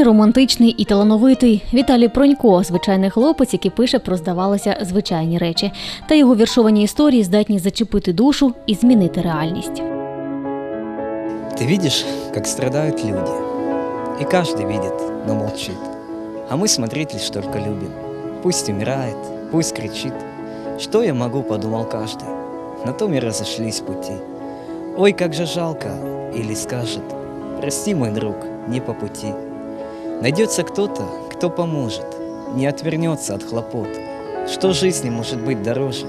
Скромний, романтичний і талановитий Віталій Пронько звичайний хлопець, який пише про здавалося звичайні речі. Та його віршовані історії здатні зачепити душу і змінити реальність. Ты видишь, как страдают люди. И каждый видит, но молчит. А мы смотреть лишь только любим. Пусть умирает, пусть кричит. Что я могу, подумал каждый. На том и разошлись пути. Ой, как же жалко, или скажет, прости, мой друг, не по пути. Найдется кто-то, кто поможет, не отвернется от хлопот. Что жизни может быть дороже?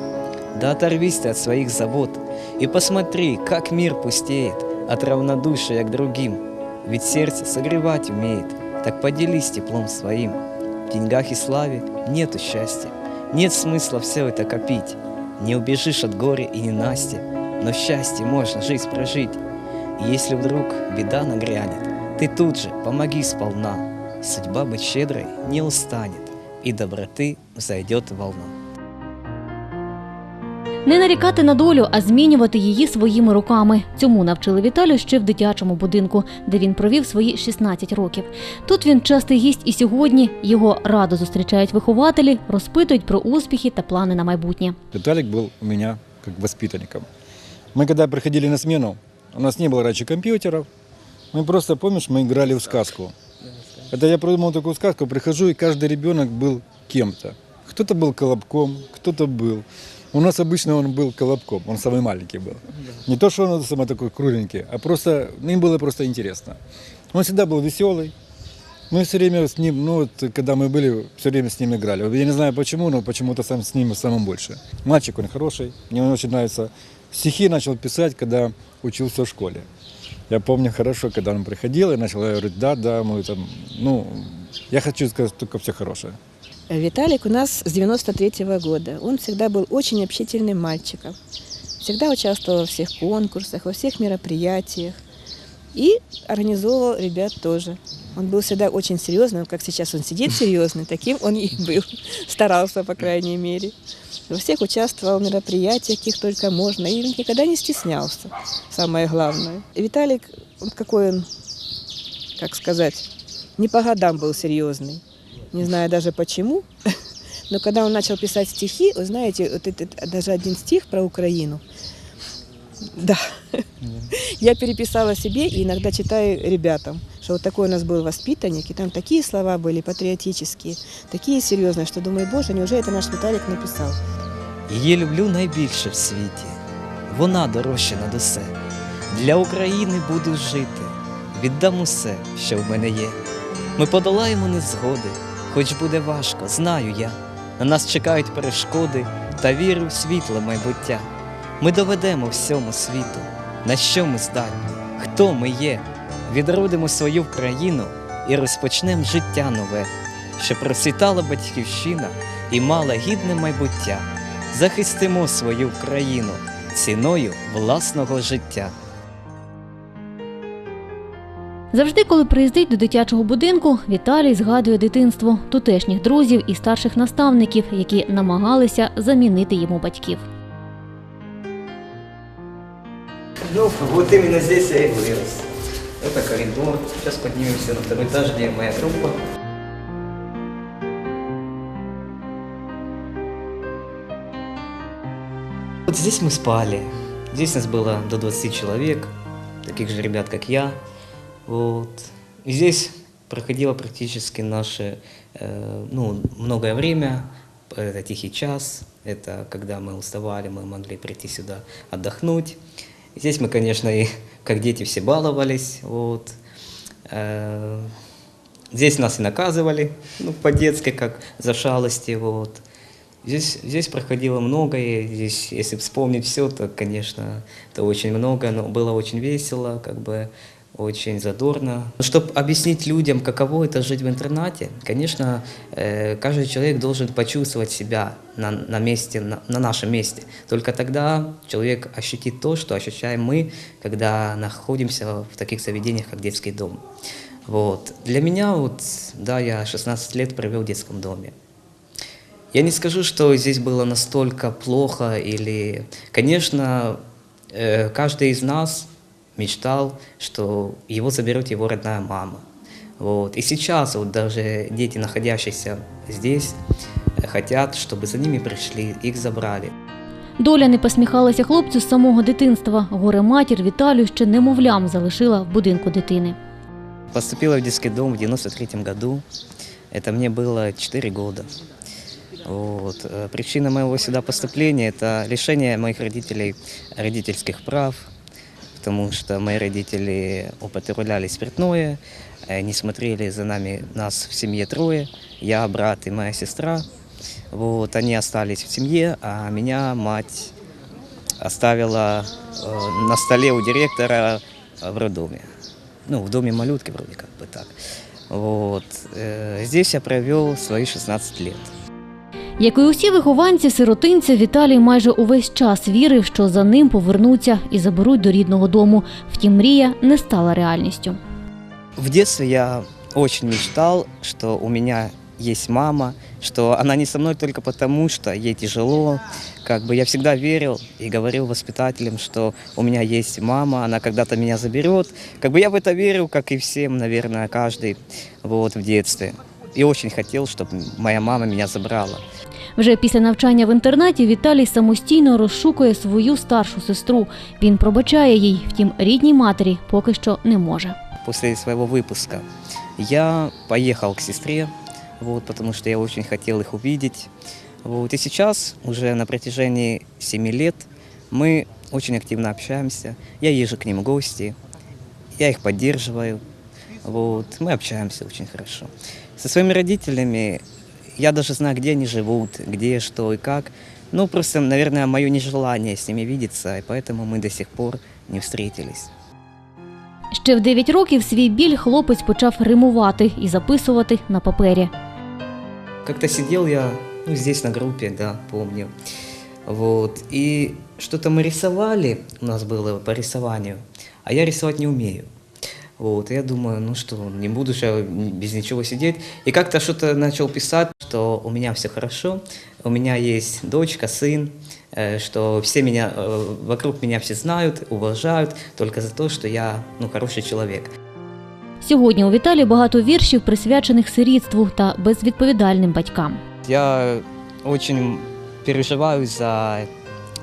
Да оторвись ты от своих забот и посмотри, как мир пустеет от равнодушия к другим. Ведь сердце согревать умеет, так поделись теплом своим. В деньгах и славе нету счастья, нет смысла все это копить. Не убежишь от горя и ненастья, но счастье можно жизнь прожить. Если вдруг беда нагрянет, ты тут же помоги сполна. Судьба быть щедрой не устанет, и доброты взойдет волна. Не нарікати на долю, а змінювати її своїми руками. Цьому навчили Віталію ще в дитячому будинку, де він провів свої 16 років. Тут він частий гість і сьогодні його радо зустрічають вихователі, розпитують про успіхи та плани на майбутнє. Виталик был у меня как воспитанником. Мы когда приходили на смену, у нас не было раньше компьютеров, мы просто, помнишь, мы играли в сказку. Это я придумал такую сказку, прихожу, и каждый ребенок был кем-то. Кто-то был колобком, кто-то был. У нас обычно он был колобком, он самый маленький был. Не то, что он самый такой кругленький, а просто, им было просто интересно. Он всегда был веселый. Мы все время с ним, ну вот, когда мы были, все время с ним играли. Я не знаю почему, но почему-то сам с ним самым больше. Мальчик он хороший, мне он очень нравится. Стихи начал писать, когда учился в школе. Я помню хорошо, когда он приходил и начал говорить, да, да, мы там, ну, я хочу сказать только все хорошее. Виталик у нас с 93 -го года. Он всегда был очень общительным мальчиком. Всегда участвовал во всех конкурсах, во всех мероприятиях. И организовывал ребят тоже. Он был всегда очень серьезным, как сейчас он сидит серьезный, таким он и был. Старался, по крайней мере. Во всех участвовал в мероприятиях, каких только можно, и никогда не стеснялся, самое главное. Виталик, он какой он, как сказать, не по годам был серьезный. Не знаю даже почему. Но когда он начал писать стихи, вы знаете, вот этот, даже один стих про Украину. Да. Я переписала себе и иногда читаю ребятам, что вот такой у нас был воспитанник, и там такие слова были патриотические, такие серьезные, что думаю, боже, неужели это наш Виталик написал? Її люблю найбільше в світі. Вона дорожча над усе. Для України буду жити. Віддам усе, що в мене є. Ми подолаємо незгоди, хоч буде важко, знаю я. На нас чекають перешкоди та вірю в світле майбуття. Ми доведемо всьому світу, на що ми здатні, хто ми є. Відродимо свою країну і розпочнемо життя нове, щоб процвітала батьківщина і мала гідне майбуття. Захистимо свою країну ціною власного життя. Завжди, коли приїздить до дитячого будинку, Віталій згадує дитинство, тутешніх друзів і старших наставників, які намагалися замінити йому батьків. Ну, вот именно здесь я и вырос. Это коридор. Сейчас поднимемся на второй этаж, где моя группа. Вот здесь мы спали. Здесь нас было до 20 человек, таких же ребят, как я. Вот. И здесь проходило практически наше, э, ну, многое время. Это тихий час, это когда мы уставали, мы могли прийти сюда отдохнуть. Здесь мы, конечно, и как дети все баловались. Вот. Э, Здесь нас и наказывали, ну, по-детски, как за шалости. Вот. Здесь, здесь проходило многое, здесь, если вспомнить все, то, конечно, это очень много, но было очень весело, как бы очень задорно. Чтобы объяснить людям, каково это жить в интернате, конечно, э, каждый человек должен почувствовать себя на, на месте, на, на нашем месте. Только тогда человек ощутит то, что ощущаем мы, когда находимся в таких заведениях, как детский дом. Вот. Для меня, вот, да, я 16 лет провел в детском доме. Я не скажу, что здесь было настолько плохо или... Конечно, э, каждый из нас мечтал, что его заберет его родная мама. Вот. И сейчас вот даже дети, находящиеся здесь, э, хотят, чтобы за ними пришли, их забрали. Доля не посміхалася хлопцю з самого дитинства. Горе матір Віталію ще немовлям залишила в будинку дитини. Поступила в детский дом в 93 году. Это мне было 4 года. Вот. Э, Причина моего сюда поступления – это лишение моих родителей родительских прав, потому что мои родители употребляли спиртное, э, не смотрели за нами, нас в семье трое, я, брат и моя сестра. Вот. Они остались в семье, а меня мать оставила э, на столе у директора в роддоме. Ну, в доме малютки вроде как бы так. Вот. Э, Здесь я провел свои 16 лет. Як і усі вихованці сиротинця, Віталій майже увесь час вірив, що за ним повернуться і заберуть до рідного дому. Втім, мрія не стала реальністю. В детстве я очень мечтал, что у меня есть мама, что она не со мной только потому, что ей тяжело. Как бы я всегда верил и говорил воспитателям, что у меня есть мама, она когда-то меня заберет. Как бы я в это верил, как и всем, наверное, каждый вот, в детстве. И очень хотел, чтобы моя мама меня забрала. Вже після навчання в інтернаті Віталій самостійно розшукує свою старшу сестру. Він пробачає їй, втім, рідній матері поки що не може. после своего выпуска я поехал к сестре, вот, потому что я очень хотел их увидеть. Вот, и сейчас, уже на протяжении 7 лет, мы очень активно общаемся. Я езжу к ним в гости, я их поддерживаю. Вот, мы общаемся очень хорошо. Со своими родителями я даже знаю, где они живут, где, что и как. Ну, просто, наверное, мое нежелание с ними видеться, и поэтому мы до сих пор не встретились. Ще в 9 років свій біль хлопець почав римувати і записувати на папері. Как-то сидел я, ну, здесь на группе, да, помню. Вот. И что-то мы рисовали, у нас было по рисованию, а я рисовать не умею. Вот, и я думаю, ну что, не буду же я без ничего сидеть. И как-то что-то начал писать, что у меня все хорошо, у меня есть дочка, сын, э, что все меня, э, вокруг меня все знают, уважают только за то, что я, ну, хороший человек. Сьогодні у Віталія багато віршів, присвячених сирітству та безвідповідальним батькам. Я очень переживаю за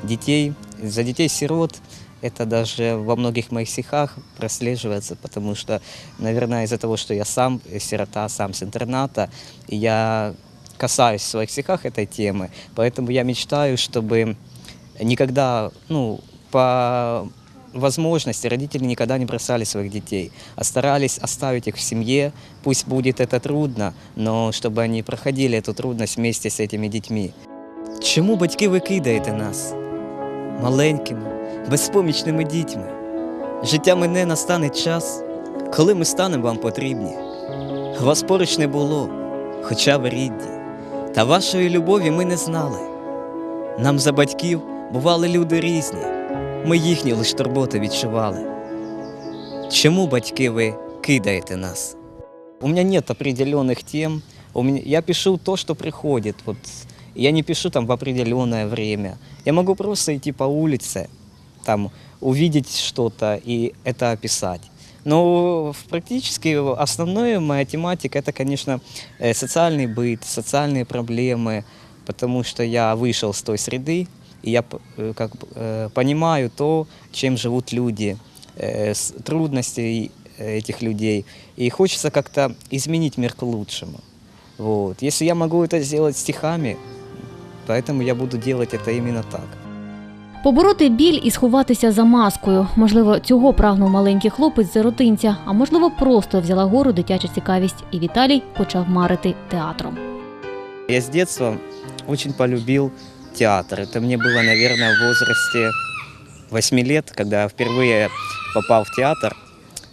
детей, за детей-сирот. Это даже во многих моих стихах прослеживается, потому что, наверное, из-за того, что я сам сирота, сам с интерната, я касаюсь в своих стихах этой темы, поэтому я мечтаю, чтобы никогда, ну, по возможности родители никогда не бросали своих детей, а старались оставить их в семье. Пусть будет это трудно, но чтобы они проходили эту трудность вместе с этими детьми. Чому батьки ви нас? Маленькими, безпомічними дітьми. Життя мине настане час, коли ми станемо вам потрібні. Вас поруч не було, хоча ви рідні, та вашої любові ми не знали. Нам за батьків бували люди різні, ми їхні лиш турботи відчували. Чому батьки ви кидаєте нас? У меня нет определенных тем. Я пишу то, что приходит. Вот, я не пишу там в определенное время. Я могу просто идти по улице, там, увидеть что-то и это описать. Но практически основная моя тематика это, конечно, э, социальный быт, социальные проблемы, потому что я вышел с той среды, и я э, как э, понимаю то, чем живут люди, трудности этих людей. И хочется как-то изменить мир к лучшему. Вот. Если я могу это сделать стихами, поэтому я буду делать это именно так. Побороти біль і сховатися за маскою. Можливо, цього прагнув маленький хлопець з сиротинця, а можливо, просто взяла гору дитяча цікавість, і Віталій почав марити театром. Я с детства очень полюбил театр. Это мне было, наверное, в возрасте 8 лет, когда я впервые попал в театр.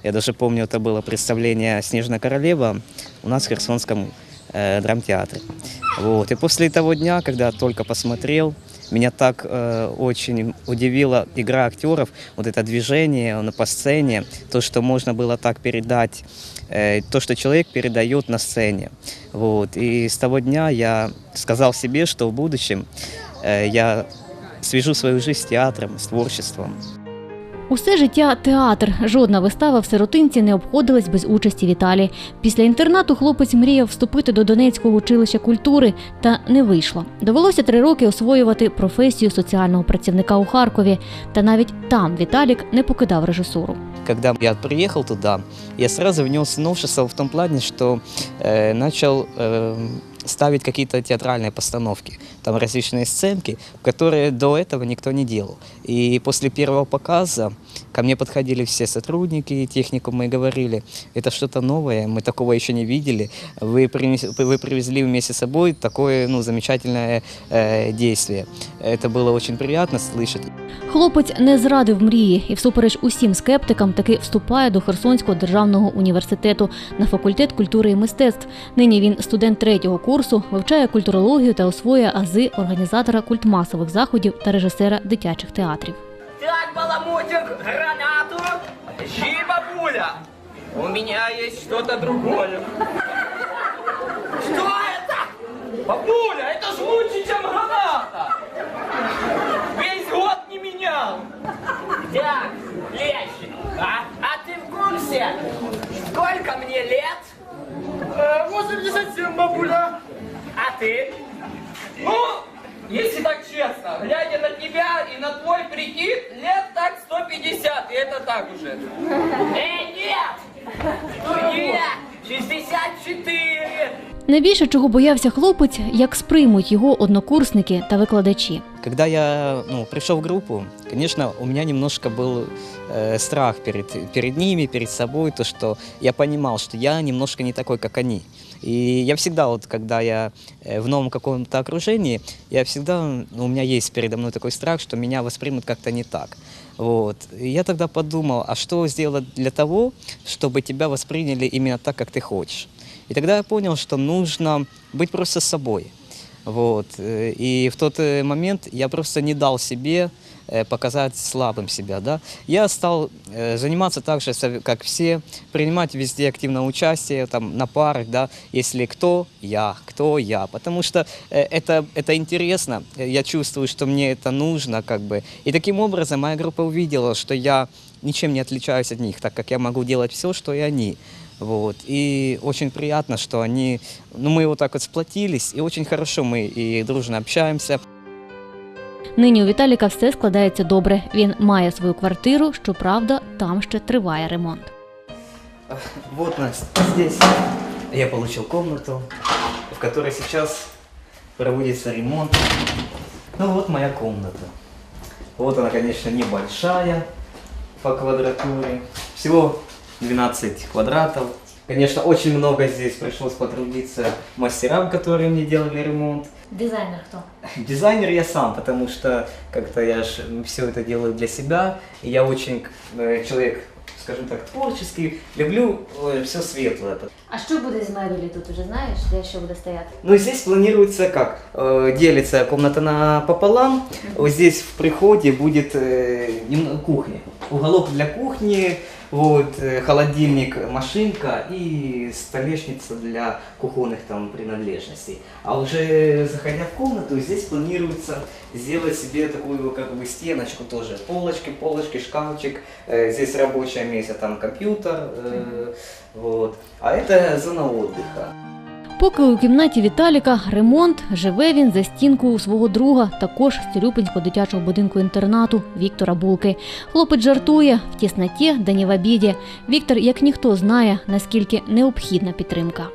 Я даже помню, это было представление «Снежная королева» у нас в Херсонском Э, драмтеатре. Вот. И после того дня, когда только посмотрел, меня так э, очень удивила игра актеров, вот это движение на по сцене, то, что можно было так передать, э, то, что человек передает на сцене. Вот. И с того дня я сказал себе, что в будущем э, я свяжу свою жизнь с театром, с творчеством. Усе життя театр. Жодна вистава в сиротинці не обходилась без участі Віталії. Після інтернату хлопець мріяв вступити до Донецького училища культури, та не вийшло. Довелося три роки освоювати професію соціального працівника у Харкові. Та навіть там Віталік не покидав режисуру. Когда я приехал туда, я сразу внес новшество в том плане, что э, начал э, ставить какие-то театральные постановки, там различные сценки, которые до этого никто не делал. И после первого показа ко мне подходили все сотрудники техникума и говорили, это что-то новое, мы такого еще не видели, вы, принес- вы привезли вместе с собой такое ну, замечательное э, действие. Это было очень приятно слышать. Хлопець не зрадив мрії і, всупереч усім скептикам, таки вступає до Херсонського державного університету на факультет культури і мистецтв. Нині він студент третього курсу, вивчає культурологію та освоює ази організатора культмасових заходів та режисера дитячих театрів. Так, баламутик, гранату, жди, бабуля. У меня есть что-то другое. Что это? Бабуля, это ж лучше, чем граната. Весь год не менял. Так, Лещик, а, а ты в курсе, сколько мне лет? 87, бабуля. А ты? Ну, если так честно, глядя на тебя и на твой прикид, лет так 150, и это так уже. Эй, Найбільше чого боявся хлопець, як сприймуть його однокурсники та викладачі. Когда я ну, пришел в группу, конечно, у меня немножко был э, страх перед, перед ними, перед собой, то, что я понимал, что я немножко не такой, как они. И я всегда, вот, когда я э, в новом каком-то окружении, я всегда, ну, у меня есть передо мной такой страх, что меня воспримут как-то не так. Вот. И я тогда подумал, а что сделать для того, чтобы тебя восприняли именно так, как ты хочешь. И тогда я понял, что нужно быть просто собой. Вот. э, И в тот э, момент я просто не дал себе э, показать слабым себя. Да? Я стал заниматься так же, как все, принимать везде активное участие, там, на парах, да, если кто, я, кто, я. Потому что это, это интересно, я чувствую, что мне это нужно, как бы. И таким образом моя группа увидела, что я ничем не отличаюсь от них, так как я могу делать все, что и они. Вот. И очень приятно, что они, ну, мы вот так вот сплотились, и очень хорошо мы и дружно общаемся. Нині у Віталіка все складається добре. Він має свою квартиру, щоправда, там ще триває ремонт. Вот нас здесь я получил комнату, в которой сейчас проводится ремонт. Ну вот моя комната. Вот она, конечно, небольшая по квадратуре. Всего 12 квадратов. Конечно, очень много здесь пришлось потрудиться мастерам, которые мне делали ремонт. Дизайнер хто? Дизайнер я сам, потому что как-то я же все это делаю для себя. И я очень э, человек, скажем так, творческий. Люблю все светлое. А що буде з мебелі тут уже знаєш, де що буде стояти? Ну, здесь планируется как? Э, делится комната на пополам. Вот здесь в приходе будет э, нем- кухня. Уголок для кухни, вот, э, холодильник, машинка и столешница для кухонных там принадлежностей. А уже заходя в комнату, здесь планируется сделать себе такую как бы стеночку тоже. Полочки, полочки, шкафчик. Э, здесь рабочее место, там компьютер. э, вот. А это зона отдыха. Поки у кімнаті Віталіка ремонт, живе він за стінкою свого друга, також з Цюрюпинського дитячого будинку інтернату Віктора Булки. Хлопець жартує в тісноті, да не в обіді. Віктор, як ніхто, знає, наскільки необхідна підтримка.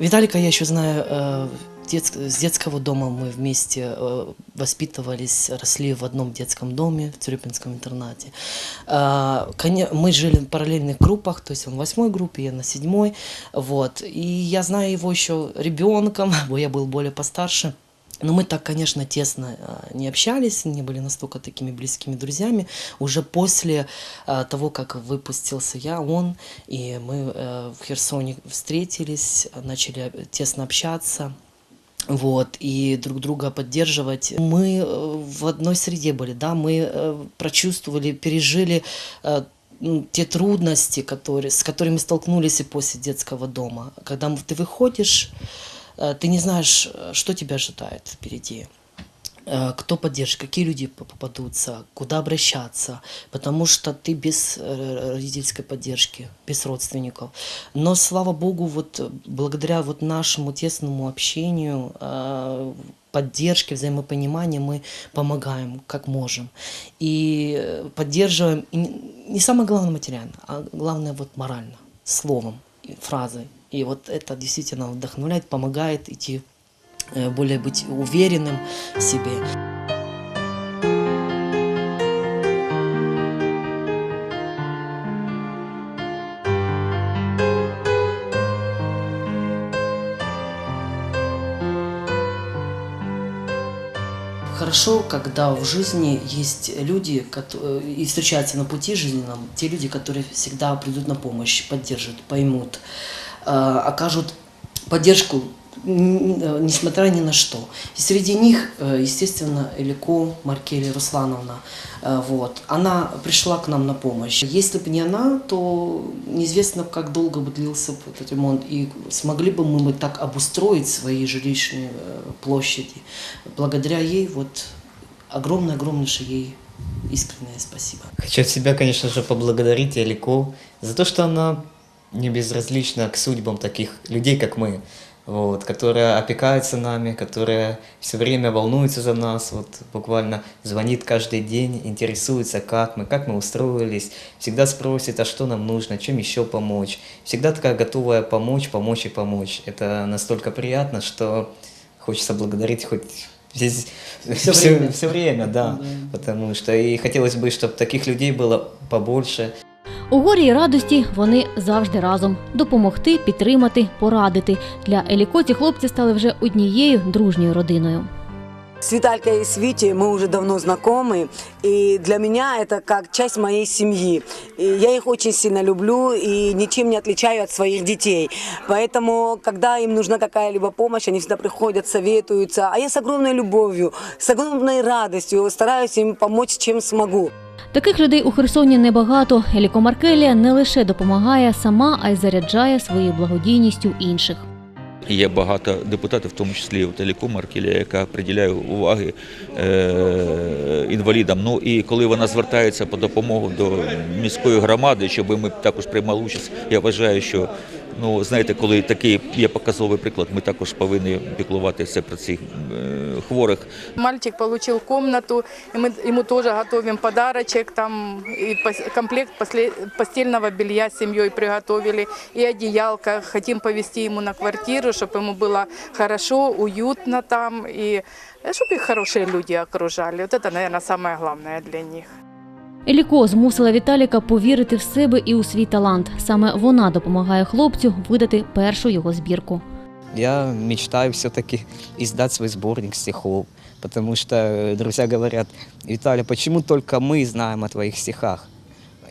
Віталіка, я ще знаю детск- с детского дома. Мы вместе э, воспитывались, росли в одном детском доме в Тюрюпинском интернате. А, Мы жили в параллельных группах, то есть он в восьмой группе, я на седьмой. Вот. И я знаю его еще ребенком, бо я был более постарше. Но мы так, конечно, тесно э, не общались, не были настолько такими близкими друзьями. Уже после э, того, как выпустился я, он, и мы в Херсоне встретились, начали тесно общаться. Вот, и друг друга поддерживать. Мы э, в одной среде были, да, мы э, прочувствовали, пережили э, м, те трудности, которые, с которыми столкнулись и после детского дома. Когда м- ты выходишь, э, ты не знаешь, э, что тебя ожидает впереди. Э, кто поддержит, какие люди попадутся, куда обращаться, потому что ты без э, родительской поддержки, без родственников. Но слава богу, вот э, благодаря вот нашему тесному общению, поддержке, взаимопониманию мы помогаем как можем. И поддерживаем, и не- самое главное материально, а главное вот морально, словом, фразой. И вот это действительно вдохновляет, помогает идти более быть уверенным в себе. Хорошо, когда в жизни есть люди, кото- и встречаются на пути жизненном, те люди, которые всегда придут на помощь, поддержат, поймут, э, окажут поддержку, э, несмотря ни на что. И среди них, э, естественно, Элико Маркели Руслановна. Э, Вот. Она пришла к нам на помощь. Если бы не она, то неизвестно, как долго бы длился этот ремонт. И смогли бы мы бы так обустроить свои жилищные э, площади. Благодаря ей, вот, огромное-огромнейшее ей искреннее спасибо. Хочу от себя, конечно же, поблагодарить Алико за то, что она не безразлична к судьбам таких людей, как мы, вот, которые опекаются нами, которые все время волнуются за нас, вот, буквально звонит каждый день, интересуется, как мы, как мы устроились, всегда спросит, а что нам нужно, чем еще помочь. Всегда такая готовая помочь, помочь и помочь. Это настолько приятно, что хочется благодарить хоть здесь Всё все, время. все время, да. Да. Потому что и хотелось бы, чтобы таких людей было побольше. У горі і радості вони завжди разом допомогти, підтримати, порадити. Для Еліко ці хлопці стали вже однією дружньою родиною. С Виталькой и Свити мы уже давно знакомы, и для меня это как часть моей семьи. И я их очень сильно люблю и ничем не отличаю от своих детей. Поэтому, когда им нужна какая-либо помощь, они всегда приходят, советуются. А я с огромной любовью, с огромной радостью стараюсь им помочь, чем смогу. Таких людей у Херсоні небагато. Еліко Маркелія не лише допомагає сама, а й заряджає своєю благодійністю інших. Є багато депутатів, в тому числі Еліко Маркелія, яка приділяє уваги е, інвалідам. Ну і коли вона звертається по допомогу до міської громади, щоб ми також приймали участь, я вважаю, що ну знаєте, коли такий є показовий приклад, ми також повинні піклуватися про цих е, хворих. Мальчик получил комнату, и мы ему тоже готовим подарочек, там и пос- комплект после- постельного белья с семьей приготовили, и одеялко. Хотим повезти ему на квартиру, чтобы ему было хорошо, уютно там, и чтобы их хорошие люди окружали. Вот это, наверное, самое главное для них. Еліко змусила Віталіка повірити в себе і у свій талант. Саме вона допомагає хлопцю видати першу його збірку. Я мечтаю все-таки издать свой сборник стихов, потому что э, друзья говорят, Виталий, почему только мы знаем о твоих стихах?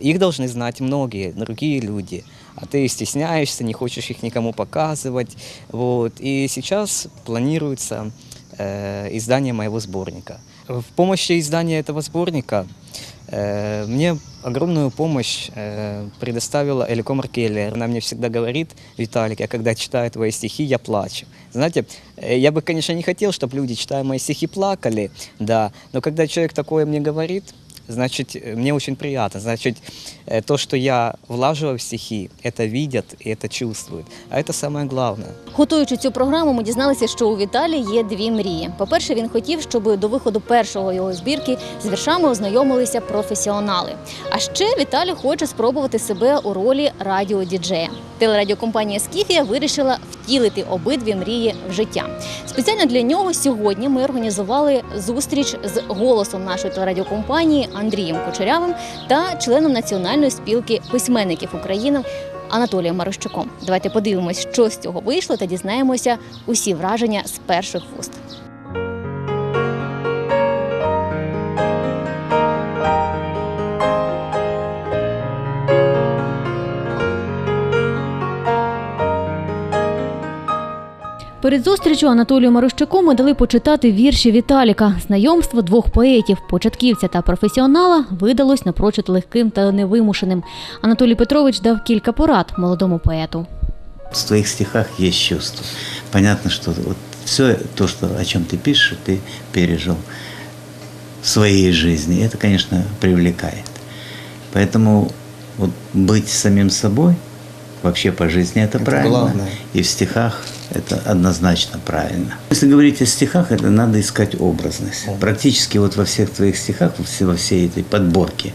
Их должны знать многие, другие люди, а ты стесняешься, не хочешь их никому показывать. Вот. И сейчас планируется э, издание моего сборника. В помощи издания этого сборника э, мне огромную помощь э, предоставила Элико Маркелли. Она мне всегда говорит, Виталик, я когда читаю твои стихи, я плачу. Знаете, э, я бы, конечно, не хотел, чтобы люди, читая мои стихи, плакали, да, но когда человек такое мне говорит, значит, э, мне очень приятно. Значит, э, то, что я влаживаю в стихи, это видят и это чувствуют. А это самое главное. Готуючи цю програму, ми дізналися, що у Віталії є дві мрії. По-перше, він хотів, щоб до виходу першого його збірки з віршами ознайомилися професіонали. А ще Віталій хоче спробувати себе у ролі радіодіджея. Телерадіокомпанія Скіфія вирішила втілити обидві мрії в життя. Спеціально для нього сьогодні ми організували зустріч з голосом нашої телерадіокомпанії Андрієм Кучерявим та членом Національної спілки письменників України Анатолієм Марощуком. Давайте подивимось, що з цього вийшло, та дізнаємося усі враження з перших вуст. Перед зустрічю Анатолію Марощаку ми дали почитати вірші Віталіка. Знайомство двох поетів, початківця та професіонала, видалось напрочуд легким та невимушеним. Анатолій Петрович дав кілька порад молодому поету. В твоих стихах есть чувство. Понятно, что вот все то, что, о чем ты пишешь, ты пережил в своей жизни. Это, конечно, привлекает. Поэтому вот быть самим собой вообще по жизни это, Это правильно. главное. И в стихах это однозначно правильно. Если говорить о стихах, это надо искать образность. Практически вот во всех твоих стихах, во всей, этой подборке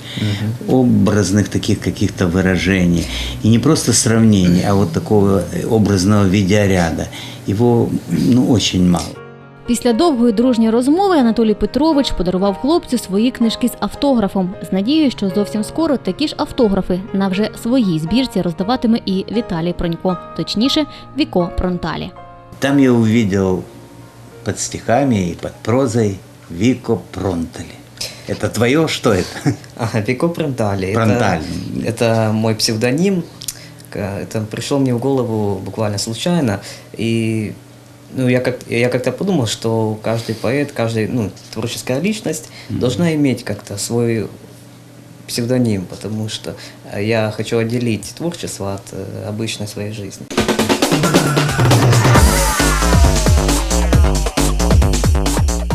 образных таких каких-то выражений. И не просто сравнений, а вот такого образного видеоряда. Его ну, очень мало. Після довгої дружньої розмови Анатолій Петрович подарував хлопцю свої книжки з автографом з надією, що зовсім скоро такі ж автографи на вже своїй збірці роздаватиме і Віталій Пронько, точніше, Віко Пронталі. Там я увидел под стихами и под прозой Вико Пронтали. Это твое? Что это? Ага, Пико Пронтали. Пронтали. Это, это мой псевдоним. К- Это пришел мне в голову буквально случайно. И ну, я, как, я как-то подумал, что каждый поэт, каждая ну, творческая личность должна иметь как-то свой псевдоним, потому что э, я хочу отделить творчество от э, обычной своей жизни.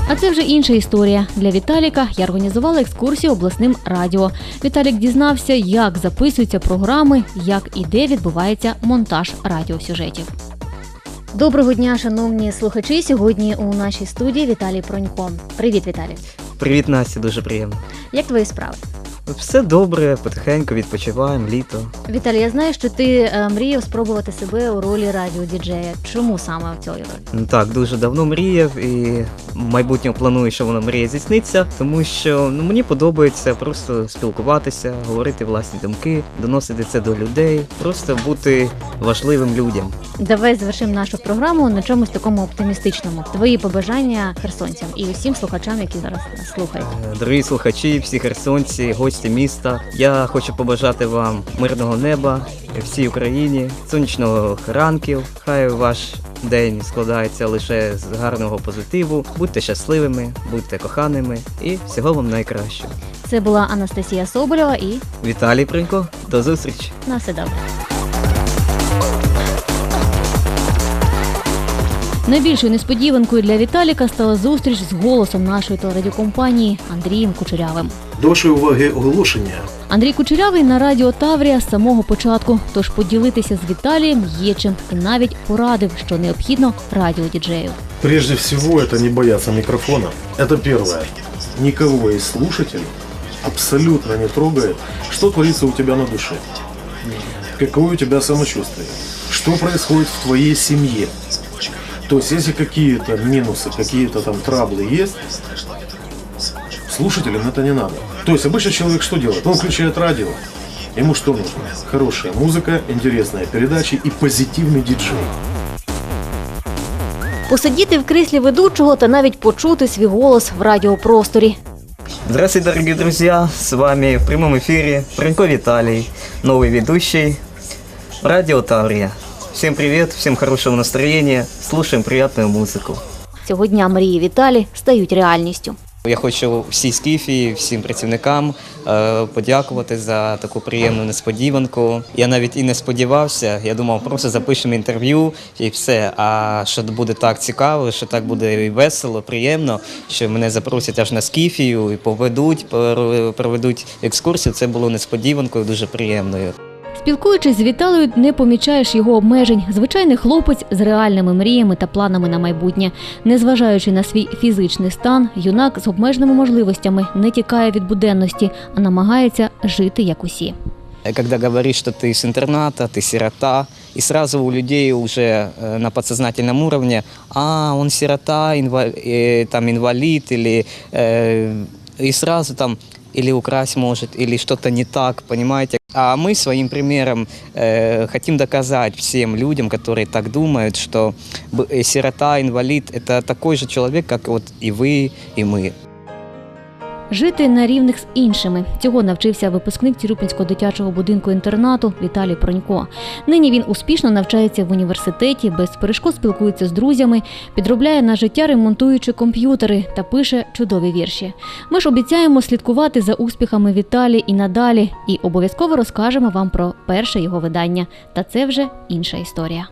А це вже інша історія. Для Віталіка я організувала екскурсію обласним радіо. Віталік дізнався, як записуються програми, як і де відбувається монтаж радіосюжетів. Доброго дня, шановні слухачі. Сьогодні у нашій студії Віталій Пронько. Привіт, Віталій. Привіт, Настя, дуже приємно. Як твої справи? Все добре, потихеньку відпочиваємо, літо. Віталій, я знаю, що ти е, мріяв спробувати себе у ролі радіодіджея. Чому саме в цій ролі? Так, дуже давно мріяв і в майбутньому планую, що вона мрія здійсниться, тому що ну, мені подобається просто спілкуватися, говорити власні думки, доносити це до людей, просто бути важливим людям. Давай завершимо нашу програму на чомусь такому оптимістичному. Твої побажання херсонцям і усім слухачам, які зараз нас слухають. Е, Дорогі слухачі, всі херсонці, гості міста. Я хочу побажати вам мирного неба всій Україні, сонячного ранків. Хай ваш день складається лише з гарного позитиву. Будьте щасливими, будьте коханими і всього вам найкращого. Це була Анастасія Соболєва і Віталій Принько, до зустрічі! на все добре. Найбільшою несподіванкою для Віталіка стала зустріч з голосом нашої телерадіокомпанії Андрієм Кучерявим. До вашої уваги оголошення. Андрій Кучерявий на радіо Таврія з самого початку, тож поділитися з Віталієм є чим і навіть порадив, що необхідно радіодіджею. Прежде всего, это не бояться микрофона. Это первое. Никого из слушателей абсолютно не трогает, что творится у тебя на душе. Какое у тебя самочувствие. Что происходит в твоей семье. То есть, если какие-то минусы, какие-то там траблы есть, слушателям это не надо. То есть, обычно человек что делает? Он включает радио. Ему что нужно? Хорошая музыка, интересные передачи и позитивный диджей. Посидіти в кріслі ведучого та навіть почути свій голос в радіопросторі. Здравствуйте, дорогие друзья! С вами в прямом эфире Франко Виталий, новый ведущий Радио Таврия. Всем привет, всем хорошего настроения, слушаем приятную музику. Цього дня мрії Віталі стають реальністю. Я хочу всій Скіфії, всім працівникам е, подякувати за таку приємну несподіванку. Я навіть і не сподівався. Я думав, просто запишемо інтерв'ю і все. А що буде так цікаво, що так буде і весело, приємно, що мене запросять аж на Скіфію і поведуть, проведуть екскурсію. Це було несподіванкою, дуже приємною. Спілкуючись з Віталою, не помічаєш його обмежень. Звичайний хлопець з реальними мріями та планами на майбутнє. Незважаючи на свій фізичний стан, юнак з обмеженими можливостями не тікає від буденності, а намагається жити як усі. Когда говоришь, что ты с интерната, ты сирота, и сразу у людей уже э, на подсознательном уровне, а, он сирота, инва- э, там инвалид, или э, и сразу там или украсть может, или что-то не так, понимаете? А мы своим примером э, хотим доказать всем людям, которые так думают, что б- э, сирота, инвалид – это такой же человек, как вот и вы, и мы. Жити на рівних з іншими. Цього навчився випускник Тірюпінського дитячого будинку інтернату Віталій Пронько. Нині він успішно навчається в університеті, без перешкод спілкується з друзями, підробляє на життя, ремонтуючи комп'ютери та пише чудові вірші. Ми ж обіцяємо слідкувати за успіхами Віталі і надалі, і обов'язково розкажемо вам про перше його видання. Та це вже інша історія.